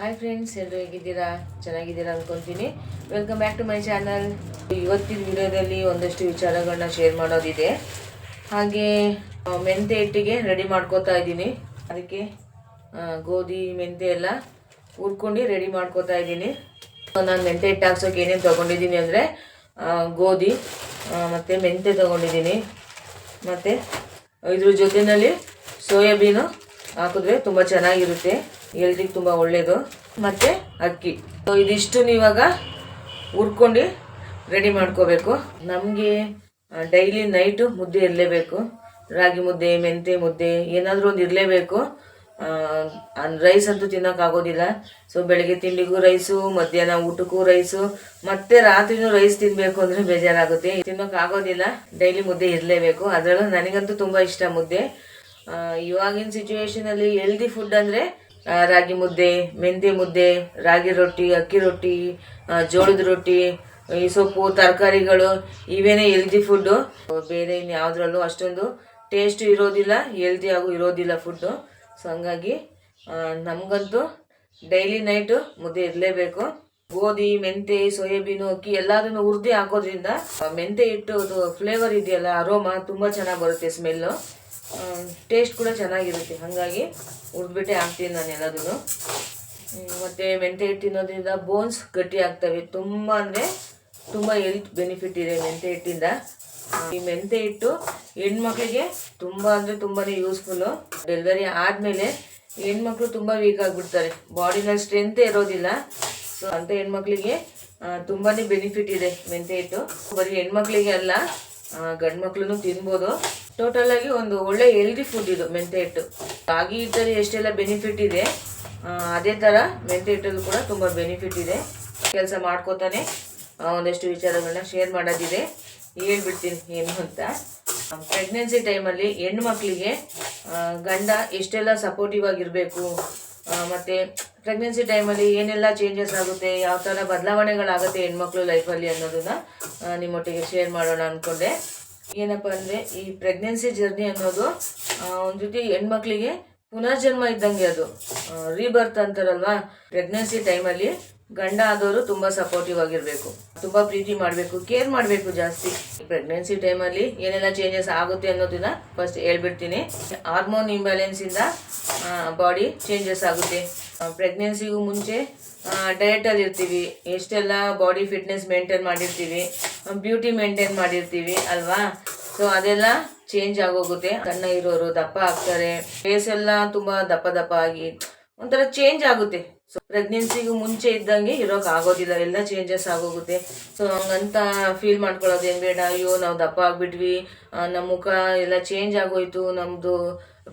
Hi friends ಎಲ್ಲರೂ ಹೇಗಿದ್ದೀರಾ? ಚೆನ್ನಾಗಿದ್ದೀರಾ ಅಂದ್ಕೊತೀನಿ welcome back to my channel ಇವತ್ತಿನ ವಿಡಿಯೋದಲ್ಲಿ ಒಂದಷ್ಟು ವಿಚಾರಗಳನ್ನ ಶೇರ್ ಮಾಡೋದಿದೆ. ಹಾಗೆ ಮೆಂತೆ ಹಿಟ್ಟಿಗೆ ರೆಡಿ ಮಾಡ್ಕೋತಾ ಇದ್ದೀನಿ. ಅದಕ್ಕೆ ಗೋಧಿ ಮೆಂತೆ ಎಲ್ಲ ಹುರ್ಕೊಂಡು ರೆಡಿ ಮಾಡ್ಕೋತಾ ಇದ್ದೀನಿ. ನಾನು ಮೆಂತೆ ಹಿಟ್ಟು ಹಾಕ್ಸೋಕೆ ಏನೇನು ತೊಗೊಂಡಿದ್ದೀನಿ ಅಂದರೆ ಗೋಧಿ ಮತ್ತು ಮೆಂತೆ ತೊಗೊಂಡಿದ್ದೀನಿ. ಮತ್ತು ಇದ್ರ ಜೊತೆಯಲ್ಲಿ ಸೋಯಾಬೀನು ಹಾಕಿದ್ರೆ ತುಂಬ ಚೆನ್ನಾಗಿರುತ್ತೆ. ಎಲ್ರಿಗೆ ತುಂಬ ಒಳ್ಳೆಯದು ಮತ್ತು ಅಕ್ಕಿ. ಸೊ ಇದಿಷ್ಟು ಇವಾಗ ಹುರ್ಕೊಂಡು ರೆಡಿ ಮಾಡ್ಕೋಬೇಕು. ನಮಗೆ ಡೈಲಿ ನೈಟು ಮುದ್ದೆ ಇರಲೇಬೇಕು. ರಾಗಿ ಮುದ್ದೆ, ಮೆಂತೆ ಮುದ್ದೆ, ಏನಾದರೂ ಒಂದು ಇರಲೇಬೇಕು. ರೈಸ್ ಅಂತೂ ತಿನ್ನೋಕ್ಕಾಗೋದಿಲ್ಲ ಸೊ ಬೆಳಗ್ಗೆ ತಿಂಡಿಗೂ ರೈಸು ಮಧ್ಯಾಹ್ನ ಊಟಕ್ಕೂ ರೈಸು ಮತ್ತೆ ರಾತ್ರಿನೂ ರೈಸ್ ತಿನ್ನಬೇಕು ಅಂದರೆ ಬೇಜಾರಾಗುತ್ತೆ. ತಿನ್ನೋಕ್ಕಾಗೋದಿಲ್ಲ ಡೈಲಿ ಮುದ್ದೆ ಇರಲೇಬೇಕು. ಅದರಲ್ಲೂ ನನಗಂತೂ ತುಂಬ ಇಷ್ಟ ಮುದ್ದೆ. ಇವಾಗಿನ ಸಿಚುವೇಶನಲ್ಲಿ ಹೆಲ್ದಿ ಫುಡ್ ಅಂದರೆ ರಾಗಿ ಮುದ್ದೆ ಮೆಂದಿ ಮುದ್ದೆ, ರಾಗಿ ರೊಟ್ಟಿ, ಅಕ್ಕಿ ರೊಟ್ಟಿ ಜೋಳದ ರೊಟ್ಟಿ, ಈ ಸೊಪ್ಪು, ತರಕಾರಿಗಳು, ಇವೇನೇ ಹೆಲ್ದಿ ಫುಡ್ಡು ಬೇರೆ ಇನ್ಯಾವುದ್ರಲ್ಲೂ ಅಷ್ಟೊಂದು ಟೇಸ್ಟ್ ಇರೋದಿಲ್ಲ ಹೆಲ್ದಿ ಆಗು ಇರೋದಿಲ್ಲ ಫುಡ್ಡು ಸೊ ಹಂಗಾಗಿ ನಮಗಂತೂ ಡೈಲಿ ನೈಟು ಮುದ್ದೆ ಇರಲೇಬೇಕು. ಗೋಧಿ ಮೆಂತೆ ಸೋಯಾಬೀನು, ಅಕ್ಕಿ ಎಲ್ಲದನ್ನು ಹುರಿದು ಹಾಕೋದ್ರಿಂದ ಮೆಂತೆ ಹಿಟ್ಟು ಅದು ಫ್ಲೇವರ್ ಇದೆಯಲ್ಲ ಅರೋಮಾ ತುಂಬ ಚೆನ್ನಾಗಿ ಬರುತ್ತೆ ಸ್ಮೆಲ್ಲು ಟೇಸ್ಟ್ ಕೂಡ ಚೆನ್ನಾಗಿರುತ್ತೆ. ಹಾಗಾಗಿ ಹುರಿದ್ಬಿಟ್ಟೆ ಹಾಕ್ತೀನಿ ನಾನು ಎಲ್ಲದೂ ಮತ್ತು ಮೆಂತೆ ಹಿಟ್ಟು ತಿನ್ನೋದ್ರಿಂದ ಬೋನ್ಸ್ ಗಟ್ಟಿ ಆಗ್ತವೆ. ತುಂಬ ಅಂದರೆ ತುಂಬ ಹೆಲ್ತ್ ಬೆನಿಫಿಟ್ ಇದೆ ಮೆಂತೆ ಹಿಟ್ಟಿಂದ. ಈ ಮೆಂತೆ ಹಿಟ್ಟು ಹೆಣ್ಮಕ್ಳಿಗೆ ತುಂಬ ಅಂದರೆ ತುಂಬಾ ಯೂಸ್ಫುಲ್ಲು ಡೆಲಿವರಿ ಆದಮೇಲೆ ಹೆಣ್ಮಕ್ಳು ತುಂಬ ವೀಕ್ ಆಗಿಬಿಡ್ತಾರೆ. ಬಾಡಿನ ಸ್ಟ್ರೆಂತೇ ಇರೋದಿಲ್ಲ. ಸೊ ಅಂಥ ಹೆಣ್ಮಕ್ಳಿಗೆ ತುಂಬಾ ಬೆನಿಫಿಟ್ ಇದೆ ಮೆಂತೆ ಹಿಟ್ಟು. ಬರೀ ಹೆಣ್ಮಕ್ಳಿಗೆ ಅಲ್ಲ ಗಂಡು ಮಕ್ಳು ತಿನ್ಬೋದು. ಟೋಟಲ್ ಆಗಿ ಒಂದು ಒಳ್ಳೆ ಹೆಲ್ದಿ ಫುಡ್ ಇದು ಮೆಂತೆ ಹಿಟ್ಟು ರಾಗಿ ಹಿಟ್ಟಲ್ಲಿ ಎಷ್ಟೆಲ್ಲ ಬೆನಿಫಿಟ್ ಇದೆ? ಅದೇ ಥರ ಮೆಂತೆ ಹಿಟ್ಟಲ್ಲೂ ಕೂಡ ತುಂಬ ಬೆನಿಫಿಟ್ ಇದೆ. ಕೆಲಸ ಮಾಡ್ಕೋತಾನೆ ಒಂದಷ್ಟು ವಿಚಾರಗಳನ್ನ ಶೇರ್ ಮಾಡೋದಿದೆ. ಹೇಳ್ಬಿಡ್ತೀನಿ ಏನು ಅಂತ. ಪ್ರೆಗ್ನೆನ್ಸಿ ಟೈಮಲ್ಲಿ ಹೆಣ್ಣು ಮಕ್ಕಳಿಗೆ ಗಂಡ ಎಷ್ಟೆಲ್ಲ ಸಪೋರ್ಟಿವ್ ಆಗಿರಬೇಕು ಮತ್ತು ಪ್ರೆಗ್ನೆನ್ಸಿ ಟೈಮಲ್ಲಿ ಏನೆಲ್ಲ ಚೇಂಜಸ್ ಆಗುತ್ತೆ, ಯಾವ ಥರ ಬದಲಾವಣೆಗಳಾಗುತ್ತೆ ಹೆಣ್ಮಕ್ಳು ಲೈಫಲ್ಲಿ ಅನ್ನೋದನ್ನು ನಿಮ್ಮೊಟ್ಟಿಗೆ ಶೇರ್ ಮಾಡೋಣ ಅಂದ್ಕೊಂಡೆ ಏನಪ್ಪ ಅಂದರೆ ಈ ಪ್ರೆಗ್ನೆನ್ಸಿ ಜರ್ನಿ ಅನ್ನೋದು ಒಂದು ರೀತಿ ಹೆಣ್ಮಕ್ಳಿಗೆ ಪುನರ್ಜನ್ಮ ಇದ್ದಂಗೆ ಅದು. ರೀಬರ್ತ್ ಅಂತಾರಲ್ವಾ? ಪ್ರೆಗ್ನೆನ್ಸಿ ಟೈಮಲ್ಲಿ ಗಂಡ ಆದವರು ತುಂಬ ಸಪೋರ್ಟಿವ್ ಆಗಿರಬೇಕು. ತುಂಬ ಪ್ರೀತಿ ಮಾಡಬೇಕು ಕೇರ್ ಮಾಡಬೇಕು ಜಾಸ್ತಿ. ಪ್ರೆಗ್ನೆನ್ಸಿ ಟೈಮಲ್ಲಿ ಏನೆಲ್ಲ ಚೇಂಜಸ್ ಆಗುತ್ತೆ ಅನ್ನೋದನ್ನ ಫಸ್ಟ್ ಹೇಳ್ಬಿಡ್ತೀನಿ. ಹಾರ್ಮೋನ್ ಇಂಬ್ಯಾಲೆನ್ಸಿಂದ ಬಾಡಿ ಚೇಂಜಸ್ ಆಗುತ್ತೆ. ಪ್ರೆಗ್ನೆನ್ಸಿಗೂ ಮುಂಚೆ ಡಯಟಲ್ಲಿ ಇರ್ತೀವಿ. ಎಷ್ಟೆಲ್ಲ ಬಾಡಿ ಫಿಟ್ನೆಸ್ ಮೇಂಟೈನ್ ಮಾಡಿರ್ತೀವಿ. ಬ್ಯೂಟಿ ಮೇಂಟೈನ್ ಮಾಡಿರ್ತೀವಿ ಅಲ್ವಾ? ಸೊ ಅದೆಲ್ಲ ಚೇಂಜ್ ಆಗೋಗುತ್ತೆ. ಸಣ್ಣ ಇರೋರು ದಪ್ಪ ಆಗ್ತಾರೆ. ಫೇಸ್ ಎಲ್ಲ ತುಂಬ ದಪ್ಪ ದಪ್ಪ ಆಗಿ ಒಂಥರ ಚೇಂಜ್ ಆಗುತ್ತೆ. ಸೊ ಪ್ರೆಗ್ನೆನ್ಸಿಗೂ ಮುಂಚೆ ಇದ್ದಂಗೆ ಇರೋಕೆ ಆಗೋದಿಲ್ಲ. ಎಲ್ಲ ಚೇಂಜಸ್ ಆಗೋಗುತ್ತೆ. ಸೊ ಹಂಗಂತ ಫೀಲ್ ಮಾಡ್ಕೊಳ್ಳೋದೇನು ಬೇಡ. ಅಯ್ಯೋ, ನಾವು ದಪ್ಪ ಆಗಿಬಿಟ್ವಿ. ನಮ್ಮ ಮುಖ ಎಲ್ಲ ಚೇಂಜ್ ಆಗೋಯ್ತು. ನಮ್ಮದು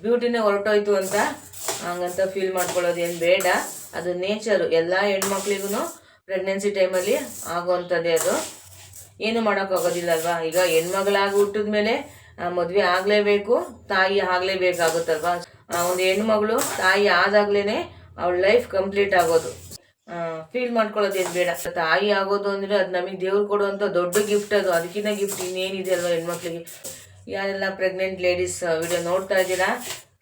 ಬ್ಯೂಟಿನೇ ಹೊರಟೋಯ್ತು ಅಂತ ಹಂಗಂತ ಫೀಲ್ ಮಾಡ್ಕೊಳ್ಳೋದೇನು ಬೇಡ. ಅದು ನೇಚರು ಎಲ್ಲ ಹೆಣ್ಮಕ್ಳಿಗೂ ಪ್ರೆಗ್ನೆನ್ಸಿ ಟೈಮಲ್ಲಿ ಆಗುವಂಥದ್ದೇ ಅದು. ಏನು ಮಾಡೋಕ್ಕಾಗೋದಿಲ್ಲಲ್ವಾ? ಈಗ ಹೆಣ್ಮಗಳಾಗಿ ಹುಟ್ಟಿದ ಮೇಲೆ ಮದುವೆ ಆಗಲೇಬೇಕು, ತಾಯಿ ಆಗಲೇಬೇಕಾಗುತ್ತಲ್ವಾ? ಒಂದು ಹೆಣ್ಮಗಳು ತಾಯಿ ಆದಾಗ್ಲೇ ಅವಳ ಲೈಫ್ ಕಂಪ್ಲೀಟ್ ಆಗೋದು. ಫೀಲ್ ಮಾಡ್ಕೊಳ್ಳೋದೇನು ಬೇಡ. ತಾಯಿ ಆಗೋದು ಅಂದರೆ ಅದು ನಮಗೆ ದೇವ್ರು ಕೊಡುವಂಥ ದೊಡ್ಡ ಗಿಫ್ಟ್ ಅದು. ಅದಕ್ಕಿಂತ ಗಿಫ್ಟ್ ಇನ್ನೇನಿದೆ ಅಲ್ವಾ ಹೆಣ್ಮಕ್ಳಿಗೆ? ಯಾರೆಲ್ಲ ಪ್ರೆಗ್ನೆಂಟ್ ಲೇಡೀಸ್ ವಿಡಿಯೋ ನೋಡ್ತಾ ಇದ್ದೀರಾ?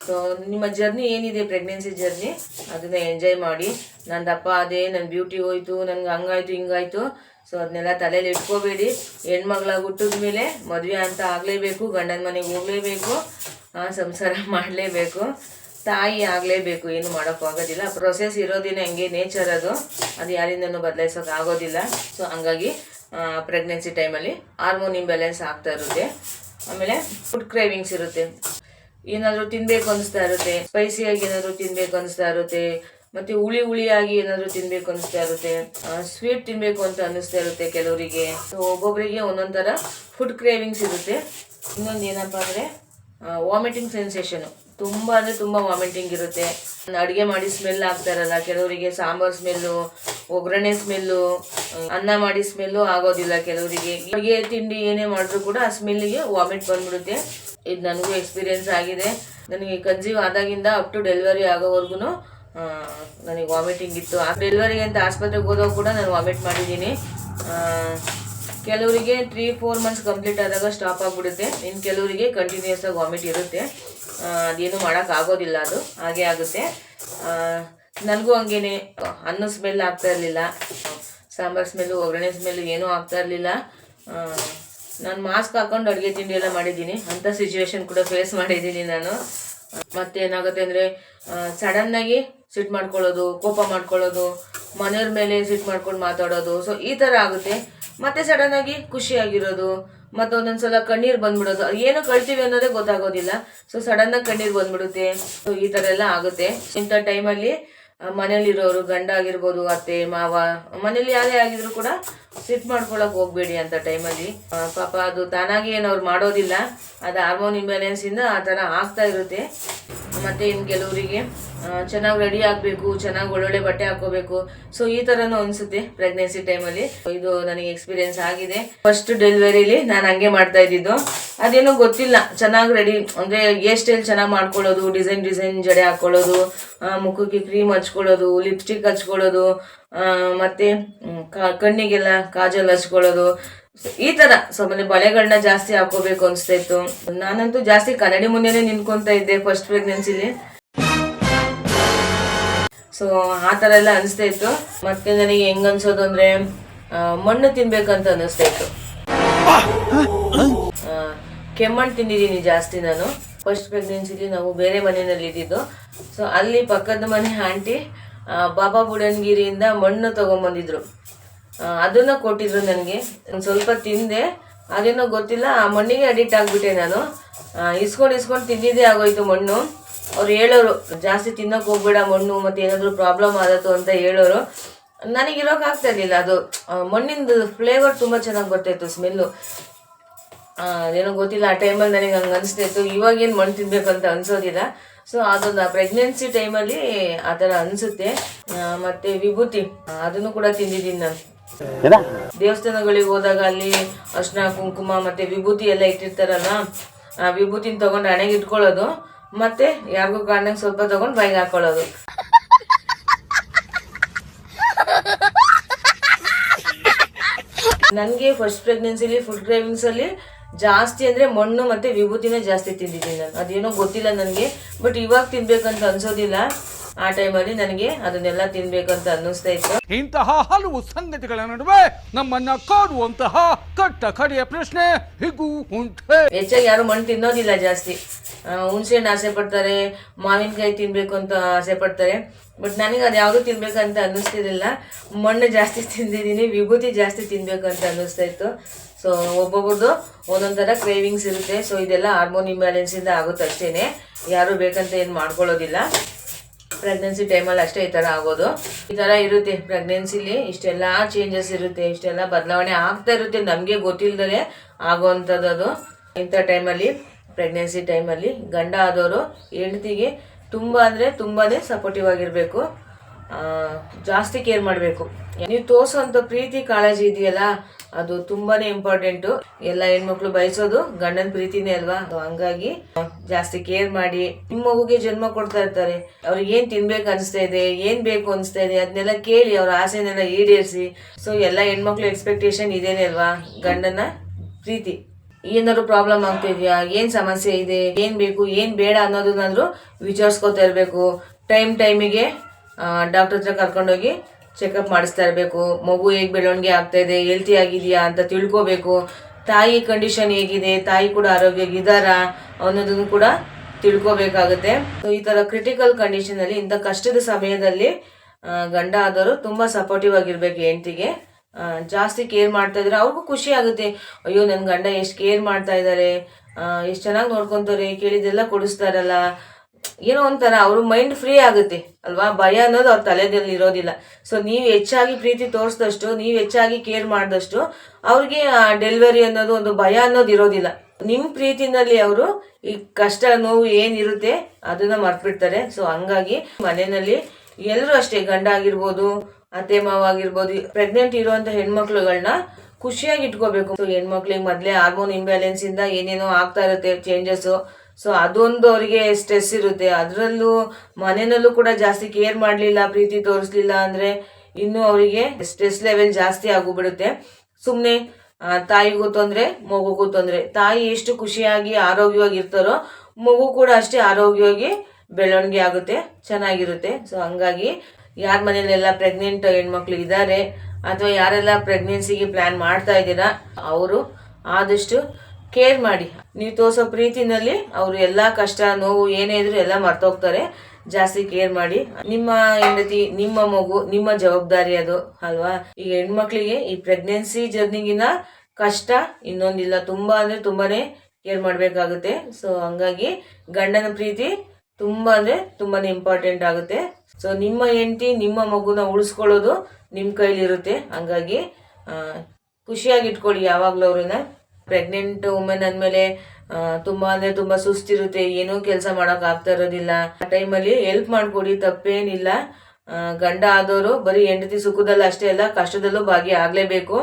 ಸೊ ನಿಮ್ಮ ಜರ್ನಿ ಏನಿದೆ ಪ್ರೆಗ್ನೆನ್ಸಿ ಜರ್ನಿ ಅದನ್ನ ಎಂಜಾಯ್ ಮಾಡಿ. ನನ್ನ ದಪ್ಪ ಅದೇ ನನ್ನ ಬ್ಯೂಟಿ ಹೋಯ್ತು, ನನಗೆ ಹಂಗಾಯ್ತು, ಹಿಂಗಾಯ್ತು. ಸೊ ಅದನ್ನೆಲ್ಲ ತಲೆಯಲ್ಲಿ ಇಟ್ಕೋಬೇಡಿ. ಹೆಣ್ಮಗಳಾಗಿ ಹುಟ್ಟಿದ ಮೇಲೆ ಮದುವೆ ಅಂತ ಆಗಲೇಬೇಕು, ಗಂಡನ ಮನೆಗೆ ಹೋಗಲೇಬೇಕು ಸಂಸಾರ ಮಾಡಲೇಬೇಕು. ತಾಯಿ ಆಗಲೇಬೇಕು, ಏನು ಮಾಡೋಕ್ಕಾಗೋದಿಲ್ಲ ಪ್ರೊಸೆಸ್ ಇರೋದಿನ ಹಂಗೆ ನೇಚರ್ ಅದು. ಅದು ಯಾರಿಂದನೂ ಬದಲಾಯಿಸೋಕೆ ಆಗೋದಿಲ್ಲ. ಸೊ ಹಂಗಾಗಿ ಪ್ರೆಗ್ನೆನ್ಸಿ ಟೈಮಲ್ಲಿ ಹಾರ್ಮೋನ್ ಇಂಬ್ಯಾಲೆನ್ಸ್ ಆಗ್ತಾ ಇರುತ್ತೆ. ಆಮೇಲೆ ಫುಡ್ ಕ್ರೇವಿಂಗ್ಸ್ ಇರುತ್ತೆ. ಏನಾದರೂ ತಿನ್ಬೇಕು ಅನಿಸ್ತಾ ಇರುತ್ತೆ ಸ್ಪೈಸಿಯಾಗಿ ಏನಾದರೂ ತಿನ್ಬೇಕು ಅನಿಸ್ತಾ ಇರುತ್ತೆ, ಮತ್ತೆ ಹುಳಿ ಹುಳಿಯಾಗಿ ಏನಾದರೂ ತಿನ್ಬೇಕು ಅನಿಸ್ತಾ ಇರುತ್ತೆ ಸ್ವೀಟ್ ತಿನ್ಬೇಕು ಅಂತ ಅನಿಸ್ತಾ ಇರುತ್ತೆ ಕೆಲವರಿಗೆ. ಸೊ ಒಬ್ಬೊಬ್ಬರಿಗೆ ಒಂದೊಂದು ಥರ ಫುಡ್ ಕ್ರೇವಿಂಗ್ಸ್ ಇರುತ್ತೆ. ಇನ್ನೊಂದು ಏನಪ್ಪ ಅಂದರೆ ವಾಮಿಟಿಂಗ್ ಸೆನ್ಸೇಷನ್ ತುಂಬ ಅಂದರೆ ತುಂಬ ವಾಮಿಟಿಂಗ್ ಇರುತ್ತೆ. ಅಡುಗೆ ಮಾಡಿ ಸ್ಮೆಲ್ ಆಗ್ತಾರಲ್ಲ ಕೆಲವರಿಗೆ ಸಾಂಬಾರ್ ಸ್ಮೆಲ್ಲು ಒಗ್ಗರಣೆ ಸ್ಮೆಲ್ಲು ಅನ್ನ ಮಾಡಿ ಸ್ಮೆಲ್ಲು ಆಗೋದಿಲ್ಲ ಕೆಲವರಿಗೆ. ಅಡುಗೆ, ತಿಂಡಿ ಏನೇ ಮಾಡಿದ್ರು ಕೂಡ ಆ ಸ್ಮೆಲ್ಲಿಗೆ ವಾಮಿಟ್ ಬಂದ್ಬಿಡುತ್ತೆ. ಇದು ನನಗೂ ಎಕ್ಸ್ಪೀರಿಯೆನ್ಸ್ ಆಗಿದೆ. ನನಗೆ ಕನ್ಸೀವ್ ಆದಾಗಿಂದ ಅಪ್ ಟು ಡೆಲಿವರಿ ಆಗೋವರೆಗೂ ನನಗೆ ವಾಮಿಟಿಂಗ್ ಇತ್ತು. ಆ ಡೆಲಿವರಿಗೆ ಅಂತ ಆಸ್ಪತ್ರೆಗೆ ಹೋದಾಗ ಕೂಡ ನಾನು ವಾಮಿಟ್ ಮಾಡಿದ್ದೀನಿ. ಕೆಲವರಿಗೆ ತ್ರೀ ಫೋರ್ ಮಂತ್ಸ್ ಕಂಪ್ಲೀಟ್ ಆದಾಗ ಸ್ಟಾಪ್ ಆಗಿಬಿಡುತ್ತೆ. ಇನ್ನು ಕೆಲವರಿಗೆ ಕಂಟಿನ್ಯೂಸ್ ಆಗಿ ವಾಮಿಟ್ ಇರುತ್ತೆ. ಅದೇನು ಮಾಡೋಕ್ಕಾಗೋದಿಲ್ಲ ಅದು. ಹಾಗೆ ಆಗುತ್ತೆ. ನನಗೂ ಹಂಗೇನೆ. ಅನ್ನ ಸ್ಮೆಲ್ ಆಗ್ತಾ ಇರಲಿಲ್ಲ. ಸಾಂಬಾರ್ ಸ್ಮೆಲ್ಲು ಒಗ್ಗರಣೆ ಸ್ಮೆಲ್ಲು ಏನೂ ಆಗ್ತಾ ಇರಲಿಲ್ಲ. ನಾನು ಮಾಸ್ಕ್ ಹಾಕೊಂಡು ಅಡುಗೆ ತಿಂಡಿ ಎಲ್ಲ ಮಾಡಿದ್ದೀನಿ. ಅಂಥ ಸಿಚುವೇಶನ್ ಕೂಡ ಫೇಸ್ ಮಾಡಿದ್ದೀನಿ ನಾನು. ಮತ್ತೆ ಏನಾಗುತ್ತೆ ಅಂದರೆ ಸಡನ್ನಾಗಿ ಸಿಟ್ಟು ಮಾಡ್ಕೊಳ್ಳೋದು, ಕೋಪ ಮಾಡ್ಕೊಳ್ಳೋದು, ಮನೆಯವ್ರ ಮೇಲೆ ಸಿಟ್ಟು ಮಾಡ್ಕೊಂಡು ಮಾತಾಡೋದು. ಸೊ ಈ ಥರ ಆಗುತ್ತೆ. ಮತ್ತೆ ಸಡನ್ನಾಗಿ ಖುಷಿಯಾಗಿರೋದು ಮತ್ತು ಒಂದೊಂದು ಸಲ ಕಣ್ಣೀರು ಬಂದ್ಬಿಡೋದು. ಏನು ಕಳ್ತೀವಿ ಅನ್ನೋದೇ ಗೊತ್ತಾಗೋದಿಲ್ಲ. ಸೊ ಸಡನ್ನಾಗಿ ಕಣ್ಣೀರು ಬಂದ್ಬಿಡುತ್ತೆ. ಸೊ ಈ ಥರ ಎಲ್ಲ ಆಗುತ್ತೆ. ಇಂಥ ಟೈಮಲ್ಲಿ ಮನೇಲಿರೋರು ಗಂಡ ಆಗಿರ್ಬೋದು, ಅತ್ತೆ, ಮಾವ ಮನೇಲಿ ಯಾರೇ ಆಗಿದ್ರು ಕೂಡ ಸಿಟ್ ಮಾಡ್ಕೊಳಕ್ ಹೋಗ್ಬೇಡಿ ಅಂತ ಟೈಮಲ್ಲಿ ಪಾಪ ಅದು ತಾನಾಗಿ ಏನು ಮಾಡೋದಿಲ್ಲ. ಅದು ಹಾರ್ಮೋನ್ ಇಂಬ್ಯಾಲೆನ್ಸ್ ಇಂದ ಆ ಥರ ಆಗ್ತಾ ಇರುತ್ತೆ. ಮತ್ತೆ ಇನ್ ಕೆಲವರಿಗೆ ಚೆನ್ನಾಗಿ ರೆಡಿ ಆಗಬೇಕು, ಚೆನ್ನಾಗಿ ಒಳ್ಳೊಳ್ಳೆ ಬಟ್ಟೆ ಹಾಕೋಬೇಕು ಸೊ ಈ ತರನು ಅನ್ಸುತ್ತೆ ಪ್ರೆಗ್ನೆನ್ಸಿ ಟೈಮಲ್ಲಿ ಇದು ನನಗೆ ಎಕ್ಸ್ಪೀರಿಯನ್ಸ್ ಆಗಿದೆ. ಫಸ್ಟ್ ಡೆಲಿವರಿಲಿ ನಾನು ಹಂಗೆ ಮಾಡ್ತಾ ಇದ್ದಿದ್ದು. ಅದೇನೋ ಗೊತ್ತಿಲ್ಲ. ಚೆನ್ನಾಗಿ ರೆಡಿ ಅಂದ್ರೆ ಹೇರ್ ಸ್ಟೈಲ್ ಚೆನ್ನಾಗಿ ಮಾಡ್ಕೊಳ್ಳೋದು ಡಿಸೈನ್ ಡಿಸೈನ್ ಜಡೆ ಹಾಕ್ಕೊಳ್ಳೋದು ಮುಖಕ್ಕೆ ಕ್ರೀಮ್ ಹಚ್ಕೊಳ್ಳೋದು ಲಿಪ್ಸ್ಟಿಕ್ ಹಚ್ಕೊಳ್ಳೋದು. ಮತ್ತೆ ಕಣ್ಣಿಗೆಲ್ಲ ಕಾಜಲ್ ಹಚ್ಕೊಳ್ಳೋದು. ಈ ತರ ಸ್ವಲ್ಪ ಬಳೆಗಳನ್ನ ಜಾಸ್ತಿ ಹಾಕೋಬೇಕು ಅನಿಸ್ತಾ ಇತ್ತು ನಾನಂತೂ ಜಾಸ್ತಿ ಕನ್ನಡಿ ಮುಂದೆನೆ ನಿಂತ್ಕೊಂತ ಇದ್ದೆ ಫಸ್ಟ್ ಪ್ರೆಗ್ನೆನ್ಸಿಲಿ ಸೊ ಆ ಥರ ಎಲ್ಲ ಅನಿಸ್ತಾ ಇತ್ತು ಮತ್ತೆ ನನಗೆ ಹೆಂಗೆ ಅನ್ಸೋದು ಅಂದ್ರೆ ಮಣ್ಣು ತಿನ್ಬೇಕಂತ ಅನಿಸ್ತಾ ಇತ್ತು ಕೆಮ್ಮಣ್ಣು ತಿಂದಿದ್ದೀನಿ ಜಾಸ್ತಿ ನಾನು. ಫಸ್ಟ್ ಪ್ರೆಗ್ನೆನ್ಸಿಲಿ ನಾವು ಬೇರೆ ಮನೆಯಲ್ಲಿ ಇದ್ದಿದ್ದು ಸೊ ಅಲ್ಲಿ ಪಕ್ಕದ ಮನೆ ಆಂಟಿ ಬಾಬಾ ಬುಡನ್ಗಿರಿಯಿಂದ ಮಣ್ಣು ತಗೊಂಬಂದಿದ್ರು. ಅದನ್ನ ಕೊಟ್ಟಿದ್ರು ನನಗೆ. ಸ್ವಲ್ಪ ತಿಂದೆ. ಅದೇನೋ ಗೊತ್ತಿಲ್ಲ, ಆ ಮಣ್ಣಿಗೆ ಅಡಿಕ್ಟ್ ಆಗಿಬಿಟ್ಟೆ ನಾನು. ಇಸ್ಕೊಂಡು ಇಸ್ಕೊಂಡು ತಿಂದಿದ್ದೇ ಆಗೋಯ್ತು ಮಣ್ಣು. ಅವ್ರು ಹೇಳೋರು, ಜಾಸ್ತಿ ತಿನ್ನೋಕೆ ಹೋಗ್ಬೇಡ ಮಣ್ಣು, ಮತ್ತೆ ಏನಾದರೂ ಪ್ರಾಬ್ಲಮ್ ಆದತ್ತು ಅಂತ ಹೇಳೋರು. ನನಗೆ ಇರೋಕೆ ಆಗ್ತಾ ಇರಲಿಲ್ಲ. ಅದು ಮಣ್ಣಿಂದು ಫ್ಲೇವರ್ ತುಂಬ ಚೆನ್ನಾಗಿ ಬರ್ತಾಯಿತ್ತು ಸ್ಮೆಲ್ಲು ಏನೋ ಗೊತ್ತಿಲ್ಲ, ಆ ಟೈಮಲ್ಲಿ ನನಗೆ ಹಂಗೆ ಅನಿಸ್ತಾಯಿತ್ತು ಇವಾಗೇನು ಮಣ್ಣು ತಿನ್ನಬೇಕು ಅಂತ ಅನ್ಸೋದಿಲ್ಲ. ಸೊ ಅದೊಂದು ಪ್ರೆಗ್ನೆನ್ಸಿ ಟೈಮಲ್ಲಿ ಆ ಥರ ಅನಿಸುತ್ತೆ. ಮತ್ತು ವಿಭೂತಿ ಅದನ್ನು ಕೂಡ ತಿಂದಿದ್ದೀನಿ ನಾನು. ದೇವಸ್ಥಾನಗಳಿಗೆ ಹೋದಾಗ ಅಲ್ಲಿ ಅರ್ಶಿನ ಕುಂಕುಮ ಮತ್ತೆ ವಿಭೂತಿ ಎಲ್ಲ ಇಟ್ಟಿರ್ತಾರಲ್ಲ ಆ ವಿಭೂತಿನ ತಗೊಂಡು ಹಣೆಗೆ ಇಟ್ಕೊಳ್ಳೋದು ಮತ್ತೆ ಯಾರಿಗೂ ಕಾರಣಕ್ಕೆ ಸ್ವಲ್ಪ ತಗೊಂಡು ಬೈಗೆ ಹಾಕೊಳ್ಳೋದು. ನನಗೆ ಫಸ್ಟ್ ಪ್ರೆಗ್ನೆನ್ಸಿಲಿ ಫುಡ್ ಕ್ರೇವಿಂಗ್ಸ್ ಅಲ್ಲಿ ಜಾಸ್ತಿ ಅಂದ್ರೆ ಮಣ್ಣು ಮತ್ತೆ ವಿಭೂತಿನೇ ಜಾಸ್ತಿ ತಿಂದಿದ್ದೀನಿ ನಾನು. ಅದೇನೋ ಗೊತ್ತಿಲ್ಲ ನನಗೆ ಬಟ್ ಇವಾಗ ತಿನ್ಬೇಕಂತ ಅನ್ಸೋದಿಲ್ಲ. ಆ ಟೈಮಲ್ಲಿ ನನಗೆ ಅದನ್ನೆಲ್ಲ ತಿನ್ಬೇಕಂತ ಅನ್ನಿಸ್ತಾ ಇತ್ತು. ಇಂತಹ ಹಲವು ಸಂಗತಿಗಳ ನಡುವೆ ನಮ್ಮನ್ನ ಕಾಡುವಂತಹ ಕಟ್ಟ ಕಡೆಯ ಪ್ರಶ್ನೆ ಹೀಗೂ ಉಂಟೆ. ಹೆಚ್ಚಾಗಿ ಯಾರು ಮಣ್ಣು ತಿನ್ನೋದಿಲ್ಲ ಜಾಸ್ತಿ. ಹುಣಸೆ ಹುಣ್ಸೆಹಣ್ಣು ಆಸೆ ಪಡ್ತಾರೆ ಮಾವಿನಕಾಯಿ ತಿನ್ಬೇಕು ಅಂತ ಆಸೆ ಪಡ್ತಾರೆ ಬಟ್ ನನಗೆ ಅದು ಯಾವುದು ತಿನ್ಬೇಕಂತ ಅನ್ನಿಸ್ತಿರ್ಲಿಲ್ಲ. ಮಣ್ಣು ಜಾಸ್ತಿ ತಿಂದಿದ್ದೀನಿ ವಿಭೂತಿ ಜಾಸ್ತಿ ತಿನ್ಬೇಕಂತ ಅನ್ನಿಸ್ತಾ ಇತ್ತು. ಸೊ ಒಬ್ಬೊಬ್ರದ್ದು ಒಂದೊಂದು ಥರ ಕ್ರೇವಿಂಗ್ಸ್ ಇರುತ್ತೆ. ಸೊ ಇದೆಲ್ಲ ಹಾರ್ಮೋನ್ ಇಂಬ್ಯಾಲೆನ್ಸಿಂದ ಆಗುತ್ತೆ ಅಷ್ಟೇ ಯಾರು ಬೇಕಂತ ಏನು ಮಾಡ್ಕೊಳ್ಳೋದಿಲ್ಲ. ಪ್ರೆಗ್ನೆನ್ಸಿ ಟೈಮಲ್ಲಿ ಅಷ್ಟೇ ಈ ಥರ ಆಗೋದು. ಈ ಥರ ಇರುತ್ತೆ ಪ್ರೆಗ್ನೆನ್ಸಿಲಿ ಇಷ್ಟೆಲ್ಲ ಚೇಂಜಸ್ ಇರುತ್ತೆ. ಇಷ್ಟೆಲ್ಲ ಬದಲಾವಣೆ ಆಗ್ತಾ ಇರುತ್ತೆ. ನಮಗೆ ಗೊತ್ತಿಲ್ಲದೆ ಆಗೋವಂಥದ್ದು ಅದು. ಇಂಥ ಟೈಮಲ್ಲಿ ಪ್ರೆಗ್ನೆನ್ಸಿ ಟೈಮಲ್ಲಿ ಗಂಡ ಆದವರು ಹೆಂಡತಿಗೆ ತುಂಬ ಅಂದರೆ ತುಂಬಾ ಸಪೋರ್ಟಿವ್ ಆಗಿರಬೇಕು. ಜಾಸ್ತಿ ಕೇರ್ ಮಾಡಬೇಕು. ನೀವು ತೋರಿಸೋಂಥ ಪ್ರೀತಿ ಕಾಳಜಿ ಇದೆಯಲ್ಲ ಅದು ತುಂಬಾನೇ ಇಂಪಾರ್ಟೆಂಟ್ ಎಲ್ಲ ಹೆಣ್ಮಕ್ಳು ಬಯಸೋದು ಗಂಡನ ಪ್ರೀತಿನೇ ಅಲ್ವಾ? ಹಂಗಾಗಿ ಜಾಸ್ತಿ ಕೇರ್ ಮಾಡಿ ನಿಮ್ಮ ಮಗುಗೆ ಜನ್ಮ ಕೊಡ್ತಾ ಇರ್ತಾರೆ. ಅವ್ರಿಗೆ ಏನ್ ತಿನ್ಬೇಕು ಅನಿಸ್ತಾ ಇದೆ, ಏನ್ ಬೇಕು ಅನಿಸ್ತಾ ಇದೆ, ಅದನ್ನೆಲ್ಲ ಕೇಳಿ ಅವ್ರ ಆಸೆನೆಲ್ಲ ಈಡೇರಿಸಿ. ಸೊ ಎಲ್ಲ ಹೆಣ್ಮಕ್ಳು ಎಕ್ಸ್ಪೆಕ್ಟೇಷನ್ ಇದೇನೆ ಅಲ್ವಾ? ಗಂಡನ ಪ್ರೀತಿ. ಏನಾದ್ರು ಪ್ರಾಬ್ಲಮ್ ಆಗ್ತಾ ಏನ್ ಸಮಸ್ಯೆ ಇದೆ? ಏನ್ ಬೇಕು? ಏನ್ ಬೇಡ ಅನ್ನೋದನ್ನಾದ್ರೂ ವಿಚಾರಿಸ್ಕೊತಾ ಇರಬೇಕು. ಟೈಮ್ ಟೈಮಿಗೆ ಡಾಕ್ಟರ್ ಹತ್ರ ಕರ್ಕೊಂಡೋಗಿ ಚೆಕಪ್ ಮಾಡಿಸ್ತಾ ಇರಬೇಕು. ಮಗು ಹೇಗೆ ಬೆಳವಣಿಗೆ ಆಗ್ತಾ ಇದೆ ಹೆಲ್ತಿ ಆಗಿದೆಯಾ ಅಂತ ತಿಳ್ಕೋಬೇಕು. ತಾಯಿ ಕಂಡೀಷನ್ ಹೇಗಿದೆ, ತಾಯಿ ಕೂಡ ಆರೋಗ್ಯವಾಗಿದ್ದಾರಾ ಅನ್ನೋದನ್ನು ಕೂಡ ತಿಳ್ಕೋಬೇಕಾಗುತ್ತೆ. ಈ ಥರ ಕ್ರಿಟಿಕಲ್ ಕಂಡೀಷನಲ್ಲಿ ಇಂಥ ಕಷ್ಟದ ಸಮಯದಲ್ಲಿ ಗಂಡ ಆದವರು ತುಂಬ ಸಪೋರ್ಟಿವ್ ಆಗಿರ್ಬೇಕು ಹೆಂಡತಿಗೆ. ಜಾಸ್ತಿ ಕೇರ್ ಮಾಡ್ತಾ ಇದ್ರೆ ಅವ್ರಿಗೂ ಖುಷಿ ಆಗುತ್ತೆ. ಅಯ್ಯೋ ನನ್ನ ಗಂಡ ಎಷ್ಟು ಕೇರ್ ಮಾಡ್ತಾ ಇದ್ದಾರೆ ಎಷ್ಟು ಚೆನ್ನಾಗಿ ನೋಡ್ಕೊತಾರೆ ಕೇಳಿದೆಲ್ಲ ಕೊಡಿಸ್ತಾರಲ್ಲ. ಏನೋ ಒಂಥರ, ಅವ್ರ ಮೈಂಡ್ ಫ್ರೀ ಆಗುತ್ತೆ, ಅಲ್ವಾ? ಭಯ ಅನ್ನೋದು ಅವ್ರ ತಲೆದಲ್ಲಿ ಇರೋದಿಲ್ಲ. ಸೊ ನೀವು ಹೆಚ್ಚಾಗಿ ಪ್ರೀತಿ ತೋರಿಸಿದಷ್ಟು, ನೀವು ಹೆಚ್ಚಾಗಿ ಕೇರ್ ಮಾಡಿದಷ್ಟು, ಅವ್ರಿಗೆ ಡೆಲಿವರಿ ಅನ್ನೋದು ಒಂದು ಭಯ ಅನ್ನೋದು ಇರೋದಿಲ್ಲ. ನಿಮ್ಮ ಪ್ರೀತಿನಲ್ಲಿ ಅವರು ಈ ಕಷ್ಟ, ನೋವು ಏನಿರುತ್ತೆ ಅದನ್ನ ಮರ್ತ್ಬಿಡ್ತಾರೆ. ಸೊ ಹಂಗಾಗಿ ಮನೆಯಲ್ಲಿ ಎಲ್ಲರೂ ಅಷ್ಟೇ, ಗಂಡ ಆಗಿರ್ಬೋದು, ಅತ್ತೆ, ಮಾವ ಆಗಿರ್ಬೋದು ಪ್ರೆಗ್ನೆಂಟ್ ಇರುವಂತ ಹೆಣ್ಮಕ್ಳುಗಳನ್ನ ಖುಷಿಯಾಗಿ ಇಟ್ಕೋಬೇಕು. ಹೆಣ್ಮಕ್ಳಿಗೆ ಮೊದಲೇ ಹಾರ್ಮೋನ್ ಇಂಬ್ಯಾಲೆನ್ಸ್ ಇಂದ ಏನೇನೋ ಆಗ್ತಾ ಇರುತ್ತೆ ಚೇಂಜಸ್ ಸೊ ಅದೊಂದು ಅವರಿಗೆ ಸ್ಟ್ರೆಸ್ ಇರುತ್ತೆ. ಅದರಲ್ಲೂ ಮನೆಯಲ್ಲೂ ಕೂಡ ಜಾಸ್ತಿ ಕೇರ್ ಮಾಡಲಿಲ್ಲ, ಪ್ರೀತಿ ತೋರಿಸ್ಲಿಲ್ಲ ಅಂದರೆ ಇನ್ನೂ ಅವರಿಗೆ ಸ್ಟ್ರೆಸ್ ಲೆವೆಲ್ ಜಾಸ್ತಿ ಆಗೋಗ್ಬಿಡುತ್ತೆ. ಸುಮ್ಮನೆ ತಾಯಿಗೂ ತೊಂದರೆ, ಮಗುಗೂ ತೊಂದರೆ. ತಾಯಿ ಎಷ್ಟು ಖುಷಿಯಾಗಿ, ಆರೋಗ್ಯವಾಗಿ ಇರ್ತಾರೋ, ಮಗು ಕೂಡ ಅಷ್ಟೇ ಆರೋಗ್ಯವಾಗಿ ಬೆಳವಣಿಗೆ ಆಗುತ್ತೆ, ಚೆನ್ನಾಗಿರುತ್ತೆ. ಸೊ ಹಂಗಾಗಿ ಯಾರ ಮನೇಲೆಲ್ಲ ಪ್ರೆಗ್ನೆಂಟ್ ಹೆಣ್ಮಕ್ಳು ಇದ್ದಾರೆ ಅಥವಾ ಯಾರೆಲ್ಲ ಪ್ರೆಗ್ನೆನ್ಸಿಗೆ ಪ್ಲ್ಯಾನ್ ಮಾಡ್ತಾ ಇದ್ದೀರಾ, ಅವರು ಆದಷ್ಟು ಕೇರ್ ಮಾಡಿ. ನೀವು ತೋರಿಸೋ ಪ್ರೀತಿನಲ್ಲಿ ಅವರು ಎಲ್ಲ ಕಷ್ಟ, ನೋವು ಏನೇ ಇದ್ರು ಎಲ್ಲ ಮರ್ತೋಗ್ತಾರೆ. ಜಾಸ್ತಿ ಕೇರ್ ಮಾಡಿ. ನಿಮ್ಮ ಹೆಂಡತಿ, ನಿಮ್ಮ ಮಗು, ನಿಮ್ಮ ಜವಾಬ್ದಾರಿ ಅದು, ಅಲ್ವಾ? ಈಗ ಹೆಣ್ಮಕ್ಳಿಗೆ ಈ ಪ್ರೆಗ್ನೆನ್ಸಿ ಜರ್ನಿಗಿನ ಕಷ್ಟ ಇನ್ನೊಂದಿಲ್ಲ. ತುಂಬಾ ಅಂದ್ರೆ ತುಂಬಾನೇ ಕೇರ್ ಮಾಡಬೇಕಾಗುತ್ತೆ. ಸೊ ಹಂಗಾಗಿ ಗಂಡನ ಪ್ರೀತಿ ತುಂಬಾ ಅಂದ್ರೆ ತುಂಬಾನೇ ಇಂಪಾರ್ಟೆಂಟ್ ಆಗುತ್ತೆ. ಸೊ ನಿಮ್ಮ ಹೆಂಡತಿ, ನಿಮ್ಮ ಮಗುನ ಉಳಿಸ್ಕೊಳ್ಳೋದು ನಿಮ್ಮ ಕೈಲಿರುತ್ತೆ. ಹಂಗಾಗಿ ಖುಷಿಯಾಗಿ ಇಟ್ಕೊಳ್ಳಿ ಯಾವಾಗಲೂ ಅವ್ರನ್ನ. ಪ್ರೆಗ್ನೆಂಟ್ ವುಮೆನ್ ಅಂದಮೇಲೆ ತುಂಬಾ ಅಂದ್ರೆ ತುಂಬಾ ಸುಸ್ತಿರುತ್ತೆ ಏನೂ ಕೆಲಸ ಮಾಡಕ್ ಆಗ್ತಾ ಇರೋದಿಲ್ಲ. ಆ ಟೈಮಲ್ಲಿ ಹೆಲ್ಪ್ ಮಾಡ್ಕೊಡಿ ತಪ್ಪೇನಿಲ್ಲ. ಗಂಡ ಆದವರು ಬರೀ ಹೆಂಡತಿ ಸುಖದಲ್ಲ ಅಷ್ಟೇ ಅಲ್ಲ ಕಷ್ಟದಲ್ಲೂ ಭಾಗಿ ಆಗ್ಲೇಬೇಕು.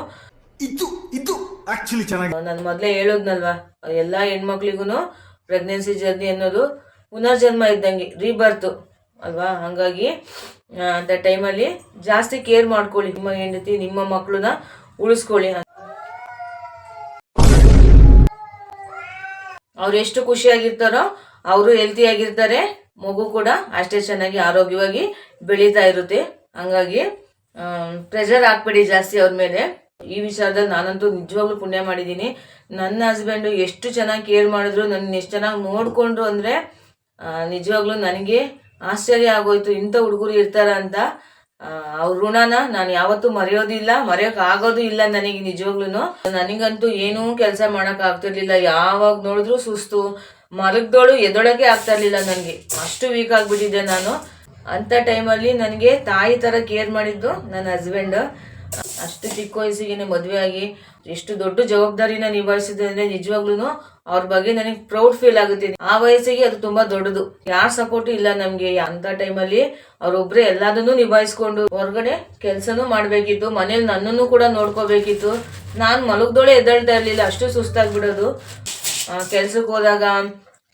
ಇದು ಇದು ಆಕ್ಚುಲಿ ಚೆನ್ನಾಗಿ ನಾನು ಮೊದಲೇ ಹೇಳೋದ್ನಲ್ವಾ ಎಲ್ಲ ಹೆಣ್ಮಕ್ಳಿಗೂ ಪ್ರೆಗ್ನೆನ್ಸಿ ಜರ್ನಿ ಅನ್ನೋದು ಪುನರ್ಜನ್ಮ ಇದ್ದಂಗೆ ರೀಬರ್ತ್ ಅಲ್ವಾ? ಹಂಗಾಗಿ ಅಂತ ಟೈಮಲ್ಲಿ ಜಾಸ್ತಿ ಕೇರ್ ಮಾಡ್ಕೊಳ್ಳಿ ನಿಮ್ಮ ಹೆಂಡತಿ ನಿಮ್ಮ ಮಕ್ಕಳನ್ನ ಉಳಿಸ್ಕೊಳ್ಳಿ. ಅವ್ರು ಎಷ್ಟು ಖುಷಿಯಾಗಿರ್ತಾರೋ ಅವರು ಹೆಲ್ತಿ ಆಗಿರ್ತಾರೆ, ಮಗು ಕೂಡ ಅಷ್ಟೇ ಚೆನ್ನಾಗಿ ಆರೋಗ್ಯವಾಗಿ ಬೆಳೀತಾ ಇರುತ್ತೆ. ಹಂಗಾಗಿ ಪ್ರೆಷರ್ ಹಾಕ್ಬೇಡಿ ಜಾಸ್ತಿ ಅವ್ರ ಮೇಲೆ. ಈ ವಿಚಾರದಲ್ಲಿ ನಾನಂತೂ ನಿಜವಾಗ್ಲೂ ಪುಣ್ಯ ಮಾಡಿದ್ದೀನಿ. ನನ್ನ ಹಸ್ಬೆಂಡು ಎಷ್ಟು ಚೆನ್ನಾಗಿ ಕೇರ್ ಮಾಡಿದ್ರು ನನ್ನ ಎಷ್ಟು ಚೆನ್ನಾಗಿ ನೋಡಿಕೊಂಡ್ರು ಅಂದರೆ ನಿಜವಾಗ್ಲೂ ನನಗೆ ಆಶ್ಚರ್ಯ ಆಗೋಯ್ತು. ಇಂಥ ಹುಡುಗರು ಇರ್ತಾರ ಅಂತ. ಅವ್ರ ಋಣನ ನಾನು ಯಾವತ್ತೂ ಮರೆಯೋದಿಲ್ಲ ಮರೆಯೋಕೆ ಆಗೋದು ಇಲ್ಲ ನನಗೆ ನಿಜವಾಗ್ಲೂ ನನಗಂತೂ ಏನೂ ಕೆಲಸ ಮಾಡಕ್ ಆಗ್ತಿರ್ಲಿಲ್ಲ ಯಾವಾಗ ನೋಡಿದ್ರು ಸುಸ್ತು. ಮಲಗ್ದೋಳು ಎದೊಳಗೆ ಆಗ್ತಾ ಇರ್ಲಿಲ್ಲ ನನಗೆ. ಅಷ್ಟು ವೀಕ್ ಆಗ್ಬಿಟ್ಟಿದ್ದೆ ನಾನು. ಅಂತ ಟೈಮಲ್ಲಿ ನನಗೆ ತಾಯಿ ಥರ ಕೇರ್ ಮಾಡಿದ್ದು ನನ್ನ ಹಸ್ಬೆಂಡ್ ಅಷ್ಟು ಚಿಕ್ಕ ವಯಸ್ಸಿಗೆ ಮದುವೆ ಆಗಿ ಎಷ್ಟು ದೊಡ್ಡ ಜವಾಬ್ದಾರಿನ ನಿಭಾಯಿಸಿದ್ರೆ ನಿಜವಾಗ್ಲೂ ಅವ್ರ ಬಗ್ಗೆ ನನಗೆ ಪ್ರೌಡ್ ಫೀಲ್ ಆಗುತ್ತೆ. ಆ ವಯಸ್ಸಿಗೆ ಅದು ತುಂಬಾ ದೊಡ್ಡದು. ಯಾರ ಸಪೋರ್ಟ್ ಇಲ್ಲ ನಮ್ಗೆ. ಅಂತ ಟೈಮಲ್ಲಿ ಅವ್ರೊಬ್ರೆ ಎಲ್ಲದನ್ನು ನಿಭಾಯಿಸ್ಕೊಂಡು ಹೊರಗಡೆ ಕೆಲ್ಸನೂ ಮಾಡ್ಬೇಕಿತ್ತು. ಮನೇಲಿ ನನ್ನನ್ನು ಕೂಡ ನೋಡ್ಕೋಬೇಕಿತ್ತು. ನಾನು ಮಲಗ್ದೋಳೆ ಎದ್ದಳ್ತಾ ಇರ್ಲಿಲ್ಲ. ಅಷ್ಟು ಸುಸ್ತಾಗ್ಬಿಡೋದು. ಕೆಲ್ಸಕ್ಕೆ ಹೋದಾಗ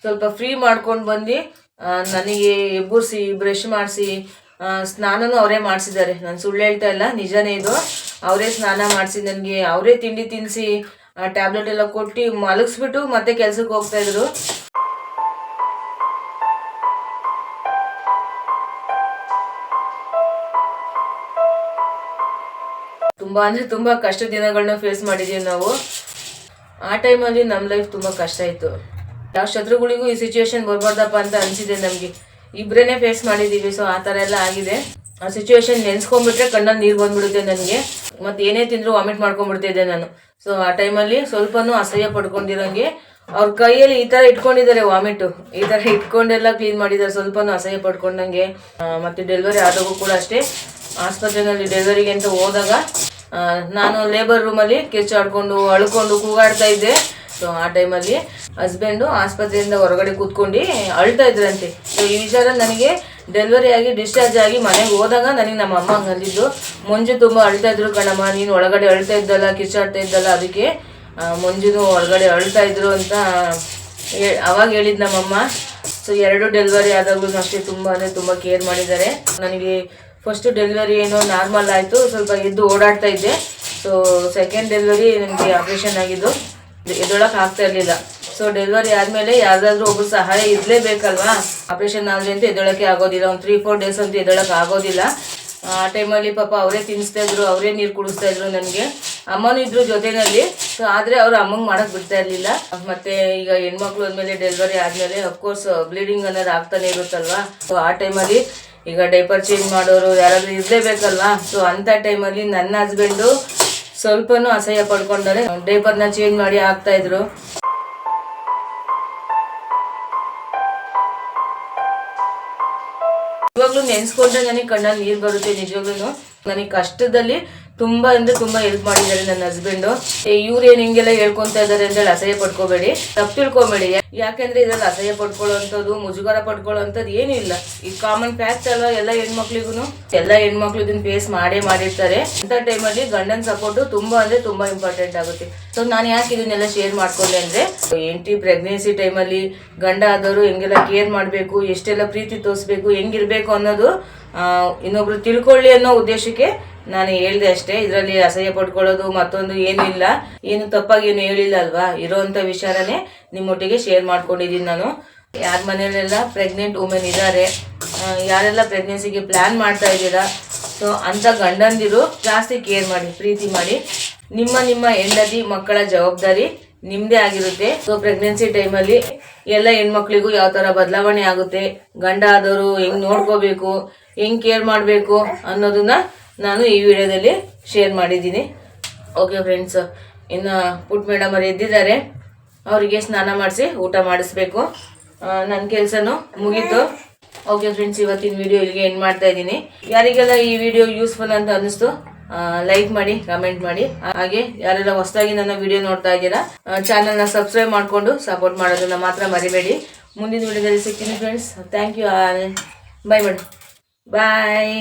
ಸ್ವಲ್ಪ ಫ್ರೀ ಮಾಡ್ಕೊಂಡು ಬಂದು ನನಗೆ ಎಬ್ಬುರ್ಸಿ ಬ್ರಷ್ ಮಾಡಿಸಿ ಸ್ನಾನನೂ ಅವರೇ ಮಾಡಿಸಿದ್ದಾರೆ. ನಾನು ಸುಳ್ಳು ಹೇಳ್ತಾ ಇಲ್ಲ, ನಿಜನೇ ಇದು. ಅವರೇ ಸ್ನಾನ ಮಾಡಿಸಿ, ನನಗೆ ಅವರೇ ತಿಂಡಿ ತಿನ್ನಿಸಿ ಟ್ಯಾಬ್ಲೆಟ್ ಎಲ್ಲ ಕೊಟ್ಟು ಮಲಗಿಸ್ಬಿಟ್ಟು ಮತ್ತೆ ಕೆಲ್ಸಕ್ಕೆ ಹೋಗ್ತಾ ಇದ್ರು. ತುಂಬಾ ಅಂದ್ರೆ ತುಂಬಾ ಕಷ್ಟ ದಿನಗಳನ್ನ ಫೇಸ್ ಮಾಡಿದೀವಿ ನಾವು. ಆ ಟೈಮಲ್ಲಿ ನಮ್ಮ ಲೈಫ್ ತುಂಬಾ ಕಷ್ಟ ಇತ್ತು. ಯಾವ ಶತ್ರುಗಳಿಗೂ ಈ ಸಿಚುವೇಶನ್ ಬರಬಾರ್ದಪ್ಪ ಅಂತ ಅನ್ಸಿದೆ ನಮ್ಗೆ. ಇಬ್ರೇನೆ ಫೇಸ್ ಮಾಡಿದ್ದೀವಿ ಸೊ ಆ ಥರ ಎಲ್ಲ ಆಗಿದೆ. ಆ ಸಿಚುವೇಶನ್ ನೆನ್ಸ್ಕೊಂಡ್ಬಿಟ್ರೆ ಕಣ್ಣಲ್ಲಿ ನೀರು ಬಂದ್ಬಿಡುತ್ತೆ ನನಗೆ. ಮತ್ತೆ ಏನೇ ತಿಂದರೂ ವಾಮಿಟ್ ಮಾಡ್ಕೊಂಡ್ಬಿಡ್ತಿದ್ದೆ ನಾನು. ಸೊ ಆ ಟೈಮಲ್ಲಿ ಸ್ವಲ್ಪನೂ ಅಸಹ್ಯ ಪಡ್ಕೊಂಡಿರೋಂಗೆ ಅವ್ರ ಕೈಯಲ್ಲಿ ಈ ಥರ ಇಟ್ಕೊಂಡಿದ್ದಾರೆ ವಾಮಿಟು ಈ ಥರ ಇಟ್ಕೊಂಡೆಲ್ಲ ಕ್ಲೀನ್ ಮಾಡಿದ್ದಾರೆ, ಸ್ವಲ್ಪನೂ ಅಸಹ್ಯ ಪಡ್ಕೊಂಡಂಗೆ. ಮತ್ತು ಡೆಲಿವರಿ ಆದಾಗೂ ಕೂಡ ಅಷ್ಟೇ. ಆಸ್ಪತ್ರೆಯಲ್ಲಿ ಡೆಲಿವರಿಗೆ ಅಂತ ಹೋದಾಗ ನಾನು ಲೇಬರ್ ರೂಮಲ್ಲಿ ಕೆಚ್ಚಾಡ್ಕೊಂಡು ಅಳ್ಕೊಂಡು ಕೂಗಾಡ್ತಾ ಇದ್ದೆ. ಸೊ ಆ ಟೈಮಲ್ಲಿ ಹಸ್ಬೆಂಡು ಆಸ್ಪತ್ರೆಯಿಂದ ಹೊರಗಡೆ ಕೂತ್ಕೊಂಡು ಅಳ್ತಾ ಇದ್ರಂತೆ. ಸೊ ಈ ವಿಚಾರ ನನಗೆ ಡೆಲಿವರಿ ಆಗಿ ಡಿಸ್ಚಾರ್ಜ್ ಆಗಿ ಮನೆಗೆ ಹೋದಾಗ ನನಗೆ ನಮ್ಮ ಅಮ್ಮ ಹಂಗಂದಿದ್ದು ಮಂಜು ತುಂಬ ಅಳ್ತಾ ಇದ್ರು ಕಣಮ್ಮ, ನೀನು ಒಳಗಡೆ ಅಳ್ತಾ ಇದ್ದಲ್ಲ, ಕಿಚ್ಚಾಡ್ತಾ ಇದ್ದಲ್ಲ, ಅದಕ್ಕೆ ಮಂಜುನು ಒಳಗಡೆ ಅಳ್ತಾ ಇದ್ರು ಅಂತ ಅವಾಗ ಹೇಳಿದ್ ನಮ್ಮಮ್ಮ ಸೊ ಎರಡು ಡೆಲಿವರಿ ಆದಾಗಲೂ ಅಷ್ಟೇ ತುಂಬ ಅಂದರೆ ತುಂಬ ಕೇರ್ ಮಾಡಿದ್ದಾರೆ. ನನಗೆ ಫಸ್ಟ್ ಡೆಲಿವರಿ ಏನೋ ನಾರ್ಮಲ್ ಆಯಿತು, ಸ್ವಲ್ಪ ಎದ್ದು ಓಡಾಡ್ತಾ ಇದ್ದೆ. ಸೊ ಸೆಕೆಂಡ್ ಡೆಲಿವರಿ ನನಗೆ ಆಪ್ರೇಷನ್ ಆಗಿದ್ದು. ಎದ್ದೊಳಕ್ ಆಗ್ತಾ ಇರಲಿಲ್ಲ. ಸೊ ಡೆಲಿವರಿ ಆದಮೇಲೆ ಯಾವ್ದಾದ್ರು ಒಬ್ರು ಸಹಾಯ ಇರಲೇಬೇಕಲ್ವಾ? ಆಪ್ರೇಷನ್ ಆದರೆ ಅಂತ ಎದೊಳಕ್ಕೆ ಆಗೋದಿಲ್ಲ. ಒಂದು ತ್ರೀ ಫೋರ್ ಡೇಸ್ ಅಂತ ಎದೊಳಕ್ಕೆ ಆಗೋದಿಲ್ಲ. ಆ, ಟೈಮಲ್ಲಿ ಪಾಪ ಅವರೇ ತಿನ್ನಿಸ್ತಾ ಇದ್ರು, ಅವರೇ ನೀರು ಕುಡಿಸ್ತಾ ಇದ್ರು ನನಗೆ. ಅಮ್ಮನೂ ಇದ್ರು ಜೊತೆನಲ್ಲಿ. ಸೊ ಆದರೆ ಅವರು ಅಮ್ಮಂಗೆ ಮಾಡೋಕೆ ಬಿಡ್ತಾ ಇರಲಿಲ್ಲ. ಮತ್ತೆ ಈಗ ಹೆಣ್ಮಕ್ಳು ಅಂದಮೇಲೆ ಡೆಲಿವರಿ ಆದಮೇಲೆ ಅಫ್ಕೋರ್ಸ್ ಬ್ಲೀಡಿಂಗ್ ಅನ್ನೋದು ಆಗ್ತಾನೆ ಇರುತ್ತಲ್ವಾ? ಸೊ ಆ ಟೈಮಲ್ಲಿ ಈಗ ಡೈಪರ್ ಚೇಂಜ್ ಮಾಡೋರು ಯಾರಾದರೂ ಇರಲೇಬೇಕಲ್ವಾ? ಸೊ ಅಂಥ ಟೈಮಲ್ಲಿ ನನ್ನ ಹಸ್ಬೆಂಡು ಸ್ವಲ್ಪನೂ ಅಸಹ್ಯ ಪಡ್ಕೊಂಡರೆ ಡೇಪರ್ನ ಚೇಂಜ್ ಮಾಡಿ ಹಾಕ್ತಾ ಇದ್ರು. ಇವಾಗ್ಲೂ ನೆನ್ಸ್ಕೊಂಡ್ರೆ ನನಗೆ ಕಣ್ಣಲ್ಲಿ ನೀರು ಬರುತ್ತೆ ನಿಜವಾಗ್ಲೂ ನನಗೆ ಕಷ್ಟದಲ್ಲಿ ತುಂಬಾ ಅಂದ್ರೆ ತುಂಬಾ ಹೆಲ್ಪ್ ಮಾಡಿದ್ದಾರೆ ನನ್ನ ಹಸ್ಬೆಂಡು ಏನ್ ಹಿಂಗೆಲ್ಲ ಹೇಳ್ಕೊಂತ ಇದಾರೆ ಅಂತೇಳಿ ಅಸಹ್ಯ ಪಡ್ಕೋಬೇಡಿ. ತಪ್ಪು ತಿಳ್ಕೊಬೇಡಿ. ಯಾಕೆಂದ್ರೆ ಇದ್ರಲ್ಲಿ ಅಸಹ್ಯ ಪಡ್ಕೊಳ್ಳೋಂಥದ್ದು, ಮುಜುಗರ ಪಡ್ಕೊಳ್ಳೋಂಥದ್ದು ಏನೂ ಇಲ್ಲ. ಈ ಕಾಮನ್ ಫ್ಯಾಕ್ಟ್ ಅಲ್ಲ ಎಲ್ಲ ಹೆಣ್ಮಕ್ಳಿಗೂ ಎಲ್ಲ ಹೆಣ್ಮಕ್ಳು ಇದನ್ನ ಫೇಸ್ ಮಾಡೇ ಮಾಡಿರ್ತಾರೆ. ಅಂತ ಟೈಮಲ್ಲಿ ಗಂಡನ ಸಪೋರ್ಟ್ ತುಂಬಾ ಅಂದ್ರೆ ತುಂಬಾ ಇಂಪಾರ್ಟೆಂಟ್ ಆಗುತ್ತೆ. ಸೊ ನಾನು ಯಾಕೆ ಇದನ್ನೆಲ್ಲ ಶೇರ್ ಮಾಡ್ಕೊಂಡೆ ಅಂದ್ರೆ ಎಂಟಿ ಪ್ರೆಗ್ನೆನ್ಸಿ ಟೈಮಲ್ಲಿ ಗಂಡ ಆದವರು ಹೆಂಗೆಲ್ಲ ಕೇರ್ ಮಾಡಬೇಕು, ಎಷ್ಟೆಲ್ಲ ಪ್ರೀತಿ ತೋರಿಸ್ಬೇಕು, ಹೆಂಗಿರ್ಬೇಕು ಅನ್ನೋದು ಇನ್ನೊಬ್ರು ತಿಳ್ಕೊಳ್ಳಿ ಅನ್ನೋ ಉದ್ದೇಶಕ್ಕೆ ನಾನು ಹೇಳ್ದೆ ಅಷ್ಟೇ. ಇದರಲ್ಲಿ ಅಸಹ್ಯ ಪಡ್ಕೊಳ್ಳೋದು ಮತ್ತೊಂದು ಏನಿಲ್ಲ ಏನು ತಪ್ಪಾಗಿ ಏನು ಹೇಳಿಲ್ಲ ಅಲ್ವಾ? ಇರೋವಂಥ ವಿಚಾರನೇ ನಿಮ್ಮೊಟ್ಟಿಗೆ ಶೇರ್ ಮಾಡ್ಕೊಂಡಿದ್ದೀನಿ ನಾನು. ಯಾರ ಮನೆಯಲ್ಲೆಲ್ಲ ಪ್ರೆಗ್ನೆಂಟ್ ವುಮೆನ್ ಇದ್ದಾರೆ ಯಾರೆಲ್ಲ ಪ್ರೆಗ್ನೆನ್ಸಿಗೆ ಪ್ಲ್ಯಾನ್ ಮಾಡ್ತಾ ಇದ್ದೀರಾ? ಸೊ ಅಂಥ ಗಂಡಂದಿರು ಜಾಸ್ತಿ ಕೇರ್ ಮಾಡಿ, ಪ್ರೀತಿ ಮಾಡಿ. ನಿಮ್ಮ ನಿಮ್ಮ ಹೆಂಡತಿ ಮಕ್ಕಳ ಜವಾಬ್ದಾರಿ ನಿಮ್ಮದೇ ಆಗಿರುತ್ತೆ. ಸೊ ಪ್ರೆಗ್ನೆನ್ಸಿ ಟೈಮಲ್ಲಿ ಎಲ್ಲ ಹೆಣ್ಮಕ್ಳಿಗೂ ಯಾವ ಥರ ಬದಲಾವಣೆ ಆಗುತ್ತೆ? ಗಂಡ ಆದವರು ಹೆಂಗೆ ನೋಡ್ಕೋಬೇಕು? ಹೆಂಗ್ ಕೇರ್ ಮಾಡಬೇಕು ಅನ್ನೋದನ್ನ ನಾನು ಈ ವಿಡಿಯೋದಲ್ಲಿ ಶೇರ್ ಮಾಡಿದ್ದೀನಿ. ಓಕೆ ಫ್ರೆಂಡ್ಸ್ ಇನ್ನು ಪುಟ್ ಮೇಡಮ್ ಅವ್ರು ಎದ್ದಿದ್ದಾರೆ. ಅವರಿಗೆ ಸ್ನಾನ ಮಾಡಿಸಿ ಊಟ ಮಾಡಿಸ್ಬೇಕು. ನನ್ನ ಕೆಲಸನೂ ಮುಗೀತು. ಓಕೆ ಫ್ರೆಂಡ್ಸ್ ಇವತ್ತಿನ ವಿಡಿಯೋ ಇಲ್ಲಿಗೆ ಎಂಡ್ ಮಾಡ್ತಾ ಇದ್ದೀನಿ. ಯಾರಿಗೆಲ್ಲ ಈ ವಿಡಿಯೋ ಯೂಸ್ಫುಲ್ ಅಂತ ಅನ್ನಿಸ್ತು ಲೈಕ್ ಮಾಡಿ ಕಮೆಂಟ್ ಮಾಡಿ. ಹಾಗೆ ಯಾರೆಲ್ಲ ಹೊಸದಾಗಿ ನನ್ನ ವಿಡಿಯೋ ನೋಡ್ತಾ ಇದ್ದೀರಾ ಚಾನಲ್ನ ಸಬ್ಸ್ಕ್ರೈಬ್ ಮಾಡಿಕೊಂಡು ಸಪೋರ್ಟ್ ಮಾಡೋದನ್ನ ಮಾತ್ರ ಮರಿಬೇಡಿ. ಮುಂದಿನ ವಿಡಿಯೋದಲ್ಲಿ ಸಿಗ್ತೀನಿ friends thank you bye madam bye